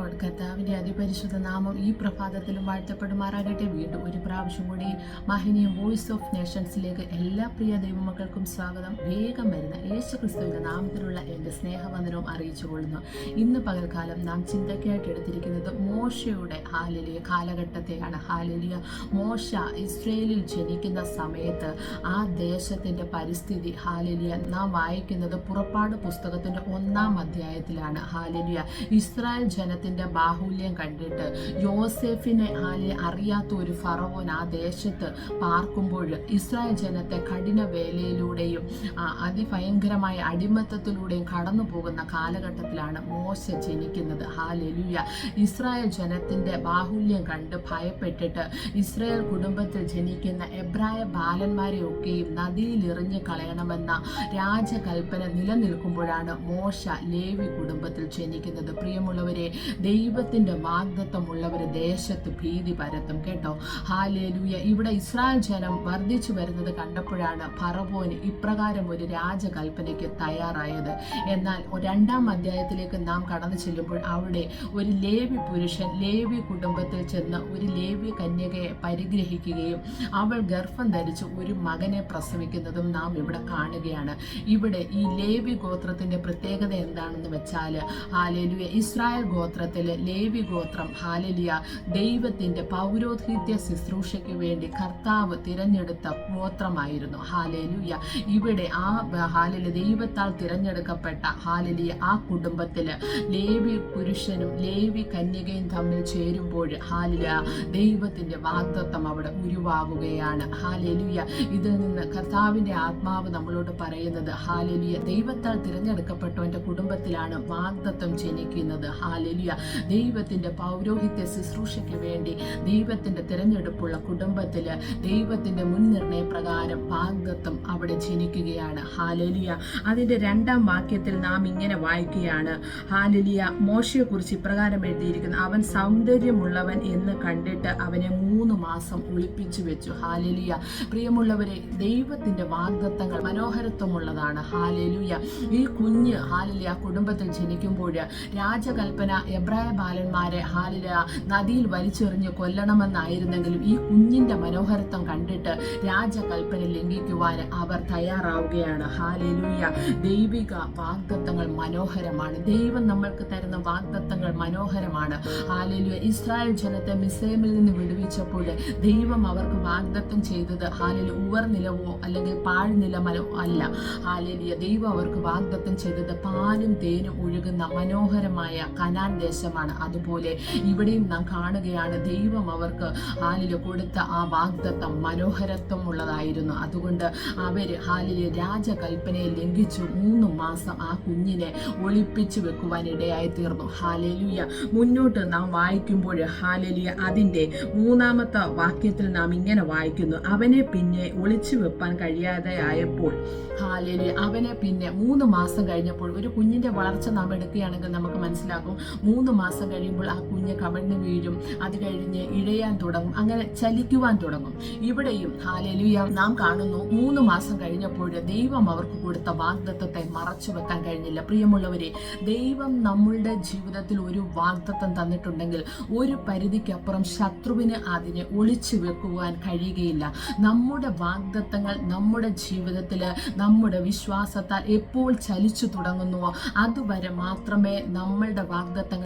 Load കർത്താവിന്റെ അതിപരിശുദ്ധ നാമം ഈ പ്രഭാതത്തിലും വാഴ്ത്തപ്പെടുമാറാകട്ടെ. വീണ്ടും ഒരു പ്രാവശ്യം കൂടി മഹനീയം വോയിസ് ഓഫ് നേഷൻസിലേക്ക് എല്ലാ പ്രിയ ദൈവമക്കൾക്കും സ്വാഗതം. വേഗം വരുന്ന യേശു ക്രിസ്തുവിന്റെ നാമത്തിലുള്ള എന്റെ സ്നേഹവന്ദനവും അറിയിച്ചു കൊള്ളുന്നു ഇന്ന് പകൽക്കാലം നാം ചിന്തക്കായിട്ട് എടുത്തിരിക്കുന്നത് മോശയുടെ ഹാലലിയ കാലഘട്ടത്തെയാണ്. ഹാലലിയ മോശ ഇസ്രയേലിൽ ജനിക്കുന്ന സമയത്ത് ആ ദേശത്തിന്റെ പരിസ്ഥിതി ഹാലലിയ നാം വായിക്കുന്നത് പുറപ്പാട് പുസ്തകത്തിന്റെ ഒന്നാം അധ്യായത്തിലാണ്. ഹാലലിയ ഇസ്രായേൽ ജനത്തിന്റെ ബാഹുല്യം കണ്ടിട്ട് യോസെഫിനെ ആലെ അറിയാത്ത ഒരു ഫറവോൻ ആ ദേശത്ത് പാർക്കുമ്പോൾ ഇസ്രായേൽ ജനത്തെ കഠിന വേലയിലൂടെയും അതിഭയങ്കരമായ അടിമത്തത്തിലൂടെയും കടന്നു പോകുന്ന കാലഘട്ടത്തിലാണ് മോശ ജനിക്കുന്നത്. ഹാലെലുയ. ഇസ്രായേൽ ജനത്തിന്റെ ബാഹുല്യം കണ്ട് ഭയപ്പെട്ടിട്ട് ഇസ്രായേൽ കുടുംബത്തിൽ ജനിക്കുന്ന എബ്രായ ബാലന്മാരെയൊക്കെയും നദിയിൽ എറിഞ്ഞു കളയണമെന്ന രാജകൽപ്പന നിലനിൽക്കുമ്പോഴാണ് മോശ ലേവി കുടുംബത്തിൽ ജനിക്കുന്നത്. പ്രിയമുള്ളവരെ ദൈവത്തിന്റെ വാഗ്ദത്വമുള്ളവർ ദേശത്ത് ഭീതി പരത്തും കേട്ടോ. ഹാലേലൂയ. ഇവിടെ ഇസ്രായേൽ ജനം വർദ്ധിച്ചു വരുന്നത് കണ്ടപ്പോഴാണ് ഫറവോന് ഇപ്രകാരം ഒരു രാജകൽപ്പനയ്ക്ക് തയ്യാറായത്. എന്നാൽ രണ്ടാം അധ്യായത്തിലേക്ക് നാം കടന്നു ചെല്ലുമ്പോൾ അവിടെ ഒരു ലേവി പുരുഷൻ ലേവി കുടുംബത്തിൽ ചെന്ന് ഒരു ലേവി കന്യകയെ പരിഗ്രഹിക്കുകയും അവൾ ഗർഭം ധരിച്ച് ഒരു മകനെ പ്രസവിക്കുന്നതും നാം ഇവിടെ കാണുകയാണ്. ഇവിടെ ഈ ലേവി ഗോത്രത്തിന്റെ പ്രത്യേകത എന്താണെന്ന് വെച്ചാൽ ഹാലേലുയ. ഇസ്രായേൽ ഗോത്രത്തിൽ ലേവി ഗോത്രം ഹാലലിയ ദൈവത്തിന്റെ പൗരോഹിത്യ ശുശ്രൂഷയ്ക്ക് വേണ്ടി കർത്താവ് തിരഞ്ഞെടുത്ത ഗോത്രമായിരുന്നു. ഹാലലിയ. ഇവിടെ ആ ഹാലലി ദൈവത്താൽ തിരഞ്ഞെടുക്കപ്പെട്ട ഹാലലിയ ആ കുടുംബത്തിൽ ലേവി പുരുഷനും ലേവി കന്യകയും തമ്മിൽ ചേരുമ്പോൾ ഹാലില ദൈവത്തിന്റെ വാക്തത്വം അവിടെ ഉരുവാകുകയാണ്. ഹാലലിയ. ഇതിൽ നിന്ന് കർത്താവിന്റെ ആത്മാവ് നമ്മളോട് പറയുന്നത് ഹാലലിയ ദൈവത്താൽ തിരഞ്ഞെടുക്കപ്പെട്ടവന്റെ കുടുംബത്തിലാണ് വാഗ്ദത്വം ജനിക്കുന്നത്. ഹാലലിയ. ദൈവത്തിന്റെ പൗരോഹിത്യ ശുശ്രൂഷയ്ക്ക് വേണ്ടി ദൈവത്തിന്റെ തിരഞ്ഞെടുപ്പുള്ള കുടുംബത്തിൽ ദൈവത്തിന്റെ മുൻനിർണയ പ്രകാരം ഭാഗത്വം അവിടെ ജനിക്കുകയാണ്. ഹാലലിയ. അതിന്റെ രണ്ടാം വാക്യത്തിൽ നാം ഇങ്ങനെ വായിക്കുകയാണ്. ഹാലലിയ മോശയെക്കുറിച്ച് ഇപ്രകാരം എഴുതിയിരിക്കുന്നു. അവൻ സൗന്ദര്യമുള്ളവൻ എന്ന് കണ്ടിട്ട് അവനെ മൂന്ന് മാസം ഒളിപ്പിച്ചു വെച്ചു. ഹാലലിയ. പ്രിയമുള്ളവരെ ദൈവത്തിന്റെ വാഗ്ദത്തങ്ങൾ മനോഹരത്വമുള്ളതാണ്. ഹാലലുയ. ഈ കുഞ്ഞ് ഹാലലിയ കുടുംബത്തിൽ ജനിക്കുമ്പോൾ രാജകൽപ്പന എബ്രായ ബാലന്മാരെ ഹാലില നദിയിൽ വലിച്ചെറിഞ്ഞ് കൊല്ലണമെന്നായിരുന്നെങ്കിലും ഈ കുഞ്ഞിന്റെ മനോഹരത്വം കണ്ടിട്ട് രാജകൽപ്പന ലംഘിക്കുവാൻ അവർ തയ്യാറാവുകയാണ്. ഹാലിലൂയ. ദൈവിക വാഗ്ദത്തങ്ങൾ മനോഹരമാണ്. ദൈവം നമ്മൾക്ക് തരുന്ന വാഗ്ദത്തങ്ങൾ മനോഹരമാണ്. ഹാലിലൂയ. ഇസ്രായേൽ ജനത്തെ മിസൈമിൽ നിന്ന് വിടുവിച്ചപ്പോൾ ദൈവം അവർക്ക് വാഗ്ദത്തം ചെയ്തത് ഹാലിൽ ഉവർ നിലവോ അല്ലെങ്കിൽ പാഴ്നിലമലോ അല്ല. ഹാലിലിയ. ദൈവം അവർക്ക് വാഗ്ദത്തം ചെയ്തത് പാലും തേനും ഒഴുകുന്ന മനോഹരമായ കനാൻ ദേശമാണ് അതുപോലെ ഇവിടെയും നാം കാണുകയാണ് ദൈവം അവർക്ക് ഹാലിൽ കൊടുത്ത ആ വാഗ്ദത്തം മനോഹരത്വം ഉള്ളതായിരുന്നു. അതുകൊണ്ട് അവർ ഹാലിൽ രാജകൽപ്പനയെ ലംഘിച്ചു മൂന്ന് മാസം ആ കുഞ്ഞിനെ ഒളിപ്പിച്ചു വെക്കുവാൻ ഇടയായി തീർന്നു ഹാലലിയ. മുന്നോട്ട് നാം വായിക്കുമ്പോൾ ഹാലലിയ അതിന്റെ മൂന്നാമത്തെ വാക്യത്തിൽ നാം ഇങ്ങനെ വായിക്കുന്നു. അവനെ പിന്നെ ഒളിച്ചു വെപ്പാൻ കഴിയാതെ ആയപ്പോൾ ഹാലലിയ അവനെ പിന്നെ മൂന്ന് മാസം കഴിഞ്ഞപ്പോൾ ഒരു കുഞ്ഞിന്റെ വളർച്ച നാം എടുക്കുകയാണെങ്കിൽ നമുക്ക് മനസ്സിലാക്കും മൂന്ന് മാസം കഴിയുമ്പോൾ ആ കുഞ്ഞ് കവിഴ്ന്നു വീഴും. അത് കഴിഞ്ഞ് ഇഴയാൻ തുടങ്ങും. അങ്ങനെ ചലിക്കുവാൻ തുടങ്ങും. ഇവിടെയും ഹാലലുയ നാം കാണുന്നു മൂന്ന് മാസം കഴിഞ്ഞപ്പോൾ ദൈവം അവർക്ക് കൊടുത്ത വാഗ്ദത്വത്തെ മറച്ചു വെക്കാൻ കഴിഞ്ഞില്ല. പ്രിയമുള്ളവരെ ദൈവം നമ്മളുടെ ജീവിതത്തിൽ ഒരു വാഗ്ദത്വം തന്നിട്ടുണ്ടെങ്കിൽ ഒരു പരിധിക്കപ്പുറം ശത്രുവിന് അതിനെ ഒളിച്ചു വെക്കുവാൻ കഴിയുകയില്ല. നമ്മുടെ വാഗ്ദത്തങ്ങൾ നമ്മുടെ ജീവിതത്തിൽ നമ്മുടെ വിശ്വാസത്താൽ എപ്പോൾ ചലിച്ചു തുടങ്ങുന്നുവോ അതുവരെ മാത്രമേ നമ്മളുടെ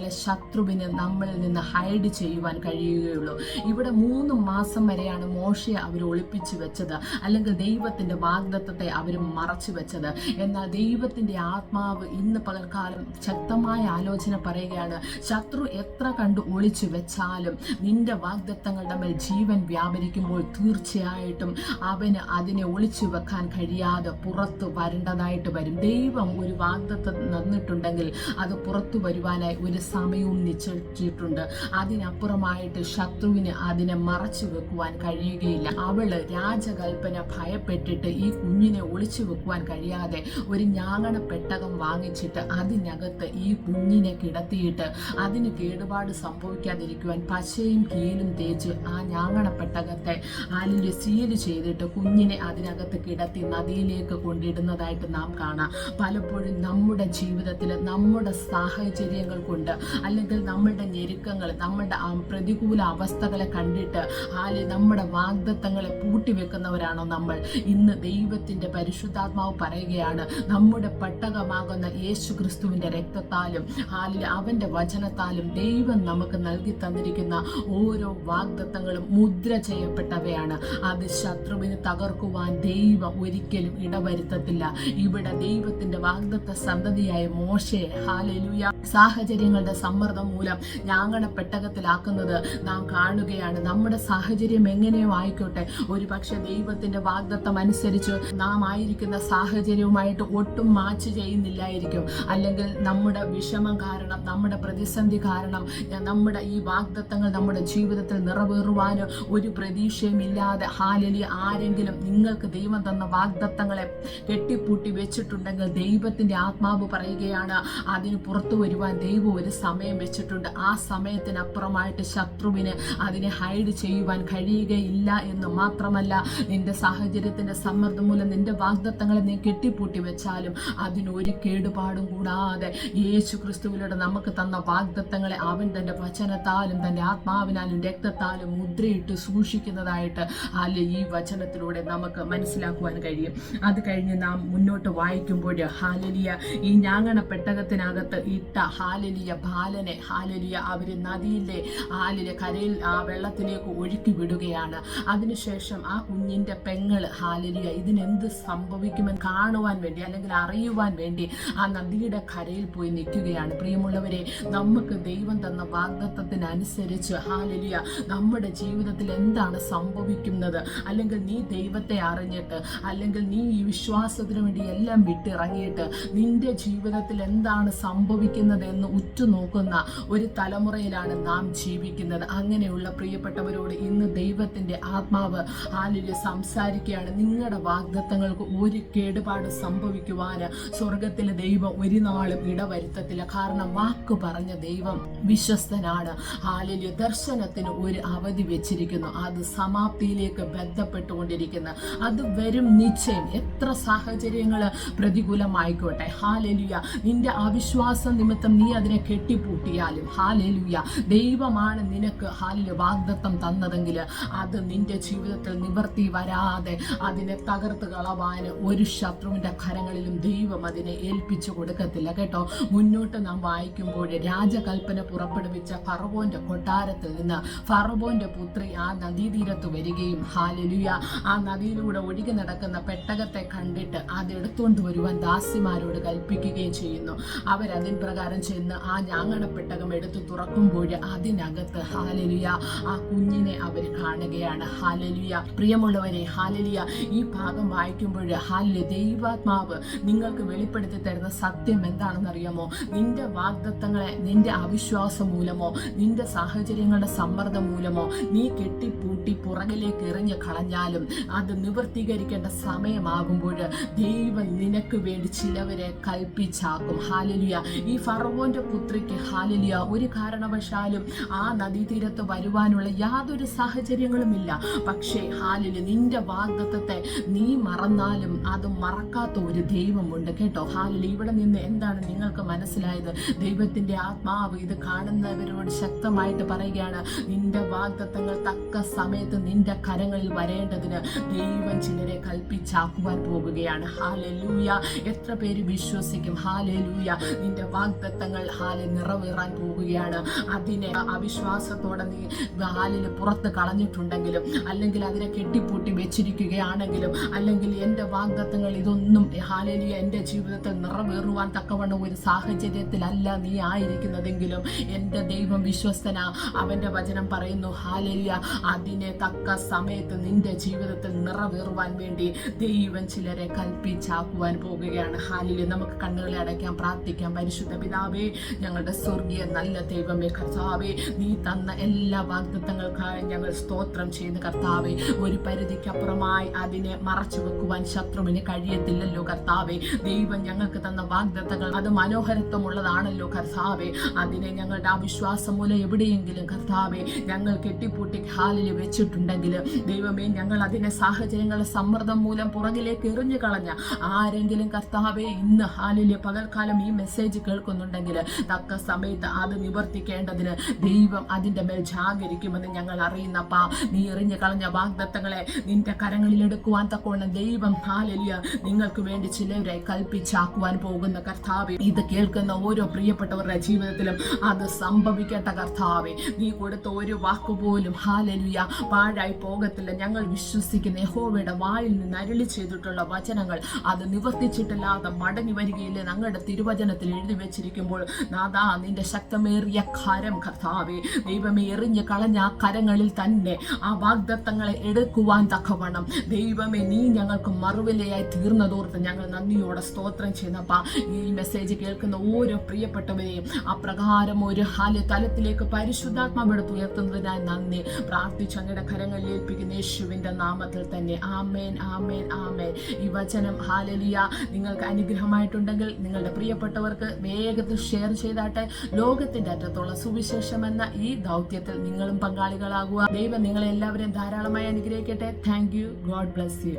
വാഗ്ദത്തങ്ങളെ ശത്രുവിന് നമ്മളിൽ നിന്ന് ഹൈഡ് ചെയ്യുവാൻ കഴിയുകയുള്ളൂ. ഇവിടെ മൂന്ന് മാസം വരെയാണ് മോശയെ അവർ ഒളിപ്പിച്ചു വെച്ചത്. അല്ലെങ്കിൽ ദൈവത്തിന്റെ വാഗ്ദത്തത്തെ അവർ മറച്ചു വെച്ചത്. എന്നാൽ ദൈവത്തിന്റെ ആത്മാവ് ഇന്ന് പകൽക്കാലം ശക്തമായ ആലോചന പറയുകയാണ് ശത്രു എത്ര കണ്ട് ഒളിച്ചു വെച്ചാലും നിന്റെ വാഗ്ദത്തങ്ങളുടെ മേൽ ജീവൻ വ്യാപരിക്കുമ്പോൾ തീർച്ചയായിട്ടും അവന് അതിനെ ഒളിച്ചു വെക്കാൻ കഴിയാതെ പുറത്തു വരേണ്ടതായിട്ട് വരും. ദൈവം ഒരു വാഗ്ദത്തം നന്നിട്ടുണ്ടെങ്കിൽ അത് പുറത്തു വരുവാനായി ഒരു സമയവും നിശ്ചയിച്ചിട്ടുണ്ട്. അതിനപ്പുറമായിട്ട് ശത്രുവിന് അതിനെ മറച്ചു വെക്കുവാൻ കഴിയുകയില്ല. അവൾ രാജകൽപ്പന ഭയപ്പെട്ടിട്ട് ഈ കുഞ്ഞിനെ ഒളിച്ചു വെക്കുവാൻ കഴിയാതെ ഒരു ഞാങ്ങണ പെട്ടകം വാങ്ങിച്ചിട്ട് അതിനകത്ത് ഈ കുഞ്ഞിനെ കിടത്തിയിട്ട് അതിന് കേടുപാട് സംഭവിക്കാതിരിക്കുവാൻ പശയും കീലും തേച്ച് ആ ഞാങ്ങണ പെട്ടകത്തെ ആലിന്റെ സീൽ ചെയ്തിട്ട് കുഞ്ഞിനെ അതിനകത്ത് കിടത്തി നദിയിലേക്ക് കൊണ്ടിടുന്നതായിട്ട് നാം കാണാം. പലപ്പോഴും നമ്മുടെ ജീവിതത്തിൽ നമ്മുടെ സാഹചര്യങ്ങൾ കൊണ്ട് അല്ലെങ്കിൽ നമ്മളുടെ ഞെരുക്കങ്ങൾ നമ്മളുടെ പ്രതികൂല അവസ്ഥകളെ കണ്ടിട്ട് ഹാലെ നമ്മുടെ വാഗ്ദത്തങ്ങളെ പൂട്ടിവെക്കുന്നവരാണോ നമ്മൾ? ഇന്ന് ദൈവത്തിന്റെ പരിശുദ്ധാത്മാവ് പറയുകയാണ് നമ്മുടെ പട്ടകമാകുന്ന യേശു ക്രിസ്തുവിന്റെ രക്തത്താലും ഹാലിൽ അവന്റെ വചനത്താലും ദൈവം നമുക്ക് നൽകി തന്നിരിക്കുന്ന ഓരോ വാഗ്ദത്തങ്ങളും മുദ്ര ചെയ്യപ്പെട്ടവയാണ്. അത് ശത്രുവിന് തകർക്കുവാൻ ദൈവം ഒരിക്കലും ഇടവരുത്തത്തില്ല. ഇവിടെ ദൈവത്തിന്റെ വാഗ്ദത്ത സന്തതിയായ മോശയെ ഹാലലുയ സാഹചര്യങ്ങളുടെ സമ്മർദ്ദം മൂലം ഞാങ്ങണ പെട്ടകത്തിലാക്കുന്നത് നാം കാണുകയാണ്. നമ്മുടെ സാഹചര്യം എങ്ങനെയോ ആയിക്കോട്ടെ. ഒരു പക്ഷെ ദൈവത്തിന്റെ വാഗ്ദത്തം അനുസരിച്ച് നാം ആയിരിക്കുന്ന സാഹചര്യവുമായിട്ട് ഒട്ടും മാച്ച് ചെയ്യുന്നില്ലായിരിക്കും. അല്ലെങ്കിൽ നമ്മുടെ വിഷമം കാരണം നമ്മുടെ പ്രതിസന്ധി കാരണം നമ്മുടെ ഈ വാഗ്ദത്തങ്ങൾ നമ്മുടെ ജീവിതത്തിൽ നിറവേറുവാനോ ഒരു പ്രതീക്ഷയും ഇല്ലാതെ ഹാലലി ആരെങ്കിലും നിങ്ങൾക്ക് ദൈവം തന്ന വാഗ്ദത്തങ്ങളെ കെട്ടിപ്പൂട്ടി വെച്ചിട്ടുണ്ടെങ്കിൽ ദൈവത്തിന്റെ ആത്മാവ് പറയുകയാണ് അതിന് പുറത്തു വരുവാൻ ദൈവം ഒരു സമയം വെച്ചിട്ടുണ്ട്. ആ സമയത്തിനപ്പുറമായിട്ട് ശത്രുവിന് അതിനെ ഹൈഡ് ചെയ്യുവാൻ കഴിയുകയില്ല എന്ന് മാത്രമല്ല നിന്റെ സാഹചര്യത്തിന്റെ സമ്മർദ്ദം മൂലം നിന്റെ വാഗ്ദത്തങ്ങളെ നീ കെട്ടിപ്പൂട്ടി വെച്ചാലും അതിനൊരു കേടുപാടും കൂടാതെ യേശു ക്രിസ്തുവിലൂടെ നമുക്ക് തന്ന വാഗ്ദത്തങ്ങളെ അവൻ തന്റെ വചനത്താലും തന്റെ ആത്മാവിനാലും രക്തത്താലും മുദ്രയിട്ട് സൂക്ഷിക്കുന്നതായിട്ട് അല്ല ഈ വചനത്തിലൂടെ നമുക്ക് മനസ്സിലാക്കുവാൻ കഴിയും. അത് കഴിഞ്ഞ് നാം മുന്നോട്ട് വായിക്കുമ്പോൾ ഹാലലിയ ഈ ഞാങ്ങണ പെട്ടകത്തിനകത്ത് ഇട്ട ഹാലലിയ ബാലനെ ഹാലലിയ അവർ നദിയിലെ ഹാലിലെ കരയിൽ ആ വെള്ളത്തിലേക്ക് ഒഴുക്കി വിടുകയാണ്. അതിനുശേഷം ആ കുഞ്ഞിന്റെ പെങ്ങൾ ഹാലലിയ ഇതിനെന്ത് സംഭവിക്കുമെന്ന് കാണുവാൻ വേണ്ടി അല്ലെങ്കിൽ അറിയുവാൻ വേണ്ടി ആ നദിയുടെ കരയിൽ പോയി നിൽക്കുകയാണ്. പ്രിയമുള്ളവരെ നമുക്ക് ദൈവം തന്ന വാഗ്ദത്വത്തിനനുസരിച്ച് ഹാലലിയ നമ്മുടെ ജീവിതത്തിൽ എന്താണ് സംഭവിക്കുന്നത്? അല്ലെങ്കിൽ നീ ദൈവത്തെ അറിഞ്ഞിട്ട് അല്ലെങ്കിൽ നീ ഈ വിശ്വാസത്തിന് വേണ്ടി എല്ലാം വിട്ടിറങ്ങിയിട്ട് നിന്റെ ജീവിതത്തിൽ എന്താണ് സംഭവിക്കുന്നത് എന്ന് ഉറ്റുനോക്കുന്ന ഒരു തലമുറയിലാണ് നാം ജീവിക്കുന്നത്. അങ്ങനെയുള്ള പ്രിയപ്പെട്ടവരോട് ഇന്ന് ദൈവത്തിന്റെ ആത്മാവ് ആലിൽ സംസാരിക്കുകയാണ്. നിങ്ങളുടെ വാഗ്ദത്തങ്ങൾക്ക് ഒരു കേടുപാട് സംഭവിക്കുവാന് സ്വർഗത്തിലെ ദൈവം ഒരു നാളും ഇടവരുത്തത്തില്ല. കാരണം വാക്ക് പറഞ്ഞ ദൈവം വിശ്വസ്തനാണ്. ആലിൽ ദർശനത്തിന് ഒരു അവധി വെച്ചിരിക്കുന്നു. അത് സമാപ്തിയിലേക്ക് ബന്ധപ്പെട്ടുകൊണ്ടിരിക്കുന്നു. അത് വരും നിശ്ചയം. എത്ര സാഹചര്യങ്ങൾ പ്രതികൂലമായിക്കോട്ടെ. ഹാലലിയ. നിന്റെ അവിശ്വാസം നിമിത്തം നീ അതിനെ കെട്ടിപ്പൂട്ടിയാലും ഹാലലൂയ ദൈവമാണ് നിനക്ക് ഹാലിൽ വാഗ്ദത്തം തന്നതെങ്കിൽ അത് നിന്റെ ജീവിതത്തിൽ നിവർത്തി വരാതെ അതിനെ തകർത്ത് കളവാൻ ഒരു ശത്രുവിന്റെ കരങ്ങളിലും ദൈവം അതിനെ ഏൽപ്പിച്ചു കൊടുക്കത്തില്ല. കേട്ടോ മുന്നോട്ട് നാം വായിക്കുമ്പോൾ രാജകൽപ്പന പുറപ്പെടുവിച്ച ഫറവോന്റെ കൊട്ടാരത്തിൽ നിന്ന് ഫറവോന്റെ പുത്രി ആ നദീതീരത്ത് വരികയും ഹാലലുയ ആ നദിയിലൂടെ ഒഴുകി നടക്കുന്ന പെട്ടകത്തെ കണ്ടിട്ട് അത് എടുത്തുകൊണ്ട് വരുവാൻ ദാസിമാരോട് കൽപ്പിക്കുകയും ചെയ്യുന്നു. അവരതിൻ പ്രകാരം ചെന്ന് ആ ഞാങ്ങണ പെട്ടകം എടുത്തു തുറക്കുമ്പോൾ അതിനകത്ത് ഹാലലിയ. ആ കുഞ്ഞിനെ അവർ കാണുകയാണ്. ഹാലലിയ. പ്രിയമുള്ളവരെ ഹാലലിയ. ഈ ഭാഗം വായിക്കുമ്പോൾ ഹാലിയ ദൈവാത്മാവ് നിങ്ങൾക്ക് വെളിപ്പെടുത്തി തരുന്ന സത്യം എന്താണെന്ന് അറിയാമോ നിന്റെ വാഗ്ദത്തങ്ങളെ നിന്റെ അവിശ്വാസം മൂലമോ നിന്റെ സാഹചര്യങ്ങളുടെ സമ്മർദ്ദം മൂലമോ നീ കെട്ടിപ്പൂട്ടി പുറകിലേക്ക് എറിഞ്ഞ് കളഞ്ഞാലും അത് നിവർത്തീകരിക്കേണ്ട സമയമാകുമ്പോൾ ദൈവം നിനക്ക് വേണ്ടി ചിലവരെ കൽപ്പിച്ചാക്കും. ഹാലലിയ. ഈ ഫറവോന്റെ പുത്രിക്ക് ഹാലിലിയ. ഒരു കാരണവശാലും ആ നദീതീരത്ത് വരുവാനുള്ള യാതൊരു സാഹചര്യങ്ങളുമില്ല. പക്ഷേ ഹാലിൽ നിന്റെ വാഗ്ദത്തത്തെ നീ മറന്നാലും അത് മറക്കാത്ത ഒരു ദൈവമുണ്ട് കേട്ടോ. ഹാലിൽ ഇവിടെ നിന്ന് എന്താണ് നിങ്ങൾക്ക് മനസ്സിലായത്? ദൈവത്തിന്റെ ആത്മാവ് ഇത് കാണുന്നവരോട് ശക്തമായിട്ട് പറയുകയാണ് നിന്റെ വാഗ്ദത്തങ്ങൾ തക്ക സമയത്ത് നിന്റെ കരങ്ങളിൽ വരേണ്ടതിന് ദൈവം ചിലരെ കൽപ്പിച്ചാക്കുവാൻ പോകുകയാണ്. ഹാലലൂയ. എത്ര പേര് വിശ്വസിക്കും? ഹാലലൂയ. നിന്റെ വാഗ്ദത്തങ്ങൾ ഹാലെ നിറവേറാൻ പോവുകയാണ്. അതിനെ അവിശ്വാസത്തോടെ നീ ഹാലിൽ പുറത്ത് കളഞ്ഞിട്ടുണ്ടെങ്കിലും അല്ലെങ്കിൽ അതിനെ കെട്ടിപ്പൂട്ടി വെച്ചിരിക്കുകയാണെങ്കിലും അല്ലെങ്കിൽ എന്റെ വാഗ്ദത്തങ്ങൾ ഇതൊന്നും ഹാലലിയ എന്റെ ജീവിതത്തിൽ നിറവേറുവാൻ തക്കവണ്ണം ഒരു സാഹചര്യത്തിലല്ല നീ ആയിരിക്കുന്നതെങ്കിലും എന്റെ ദൈവം വിശ്വസ്തന. അവന്റെ വചനം പറയുന്നു ഹാലലിയ അതിനെ തക്ക സമയത്ത് നിന്റെ ജീവിതത്തിൽ നിറവേറുവാൻ വേണ്ടി ദൈവം ചിലരെ കൽപ്പിച്ചാക്കുവാൻ പോകുകയാണ് ഹാലിൽ നമുക്ക് കണ്ണുകളെ അടയ്ക്കാം പ്രാർത്ഥിക്കാം. പരിശുദ്ധ പിതാവേ ഞങ്ങളുടെ സ്വർഗീയ നല്ല ദൈവമേ കർത്താവെ നീ തന്ന എല്ലാ വാഗ്ദത്തങ്ങൾക്കായി ഞങ്ങൾ സ്തോത്രം ചെയ്യുന്ന കർത്താവെ. ഒരു പരിധിക്കപ്പുറമായി അതിനെ മറച്ചു വെക്കുവാൻ ശത്രുവിന് കഴിയത്തില്ലല്ലോ കർത്താവെ. ദൈവം ഞങ്ങൾക്ക് തന്ന വാഗ്ദത്തങ്ങൾ അത് മനോഹരത്വമുള്ളതാണല്ലോ കർത്താവെ. അതിനെ ഞങ്ങളുടെ അവിശ്വാസം മൂലം എവിടെയെങ്കിലും കർത്താവെ ഞങ്ങൾ കെട്ടിപ്പൂട്ടി ഹാലിൽ വെച്ചിട്ടുണ്ടെങ്കിൽ ദൈവമേ ഞങ്ങൾ അതിനെ സാഹചര്യങ്ങളുടെ സമ്മർദ്ദം മൂലം പുറകിലേക്ക് എറിഞ്ഞു കളഞ്ഞ ആരെങ്കിലും കർത്താവെ ഇന്ന് ഹാലിൽ പകൽക്കാലം ഈ മെസ്സേജ് കേൾക്കുന്നുണ്ടെങ്കിൽ തക്ക തക്ക സമയത്ത് അത് നിവർത്തിക്കേണ്ടതിന് ദൈവം അതിന്റെ മേൽ ജാഗരിക്കുമെന്ന് ഞങ്ങൾ അറിയുന്നപ്പാ. നീ എറിഞ്ഞു കളഞ്ഞ വാഗ്ദത്തങ്ങളെ നിന്റെ കരങ്ങളിൽ എടുക്കുവാൻ തക്കവണ്ണം ദൈവം ഹാലലിയ നിങ്ങൾക്ക് വേണ്ടി ചിലവരെ കൽപ്പിച്ചാക്കുവാൻ പോകുന്ന കർത്താവെ ഇത് കേൾക്കുന്ന ഓരോ പ്രിയപ്പെട്ടവരുടെ ജീവിതത്തിലും അത് സംഭവിക്കട്ടെ കർത്താവെ. നീ കൊടുത്ത ഒരു വാക്കുപോലും ഹാലലിയ പാഴായി പോകത്തില്ല. ഞങ്ങൾ വിശ്വസിക്കുന്ന യഹോവയുടെ വായിൽ നിന്ന് അരുളി ചെയ്തിട്ടുള്ള വചനങ്ങൾ അത് നിവർത്തിച്ചിട്ടില്ലാതെ മടങ്ങി വരികയില്ല. ഞങ്ങളുടെ തിരുവചനത്തിൽ എഴുതി വെച്ചിരിക്കുമ്പോൾ നാദാ നിന്റെ ശക്തമേറിയ കരം കർത്താവെ. ദൈവമേ എറിഞ്ഞ് കളഞ്ഞ ആ കരങ്ങളിൽ തന്നെ ആ വാഗ്ദത്തങ്ങളെ എടുക്കുവാൻ തക്കവണ്ണം. ദൈവമേ നീ ഞങ്ങൾക്ക് മറുവിലയായി തീർന്നതോർത്ത് ഞങ്ങൾ നന്ദിയോടെ സ്തോത്രം ചെയ്യുന്നപ്പാ. ഈ മെസ്സേജ് കേൾക്കുന്ന ഓരോ പ്രിയപ്പെട്ടവരെയും അപ്രകാരം ഒരു ഹാൽ തലത്തിലേക്ക് പരിശുദ്ധാത്മാവ് ഉയർത്തുന്നതിനായി നന്ദി. പ്രാർത്ഥിച്ച് അങ്ങയുടെ കരങ്ങളിൽ ഏൽപ്പിക്കുന്ന യേശുവിന്റെ നാമത്തിൽ തന്നെ. ആമേൻ ആമേൻ ആമേൻ. ഈ വചനം ഹാലലിയ നിങ്ങൾക്ക് അനുഗ്രഹമായിട്ടുണ്ടെങ്കിൽ നിങ്ങളുടെ പ്രിയപ്പെട്ടവർക്ക് വേഗത്തിൽ ഷെയർ ചെയ്താട്ടെ ലോകത്തിന്റെ അറ്റത്തുള്ള സുവിശേഷം എന്ന ഈ ദൗത്യത്തിൽ നിങ്ങളും പങ്കാളികളാകുക. ദൈവം നിങ്ങളെ എല്ലാവരെയും ധാരാളമായി അനുഗ്രഹിക്കട്ടെ. Thank you God bless you